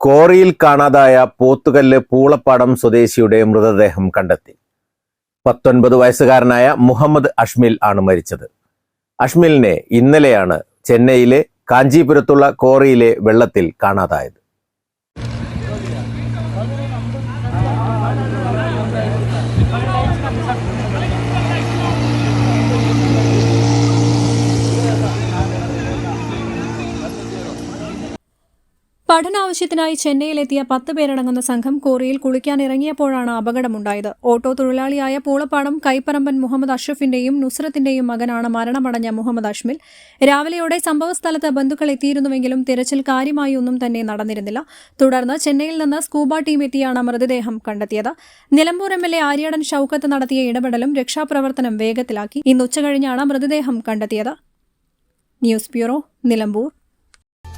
കോറിയിൽ കാണാതായ പോത്തുകല്ല് പൂളപ്പാടം സ്വദേശിയുടെ മൃതദേഹം കണ്ടെത്തി. പത്തൊൻപത് വയസ്സുകാരനായ മുഹമ്മദ് അഷ്മിൽ ആണ് മരിച്ചത്. അഷ്മിലിനെ ഇന്നലെയാണ് ചെന്നൈയിലെ കാഞ്ചീപുരത്തുള്ള കോറിയിലെ വെള്ളത്തിൽ കാണാതായത്. പഠനാവശ്യത്തിനായി ചെന്നൈയിലെത്തിയ പത്ത് പേരടങ്ങുന്ന സംഘം കോറിയിൽ കുളിക്കാൻ ഇറങ്ങിയപ്പോഴാണ് അപകടമുണ്ടായത്. ഓട്ടോ തൊഴിലാളിയായ പൂളപ്പാടം കൈപ്പറമ്പൻ മുഹമ്മദ് അഷ്റഫിന്റെയും നുസ്രത്തിന്റെയും മകനാണ് മരണമടഞ്ഞ മുഹമ്മദ് അഷ്മിൽ. രാവിലെയോടെ സംഭവസ്ഥലത്ത് ബന്ധുക്കൾ എത്തിയിരുന്നുവെങ്കിലും തിരച്ചിൽ കാര്യമായി ഒന്നും തന്നെ നടന്നിരുന്നില്ല. തുടർന്ന് ചെന്നൈയിൽ നിന്ന് സ്കൂബ ടീം എത്തിയാണ് മൃതദേഹം കണ്ടെത്തിയത്. Nilambur M L A Aryadan Shoukath നടത്തിയ ഇടപെടലും രക്ഷാപ്രവർത്തനം വേഗത്തിലാക്കി. ഇന്ന് ഉച്ചകഴിഞ്ഞാണ് മൃതദേഹം കണ്ടെത്തിയത്. News bureau Nilambur.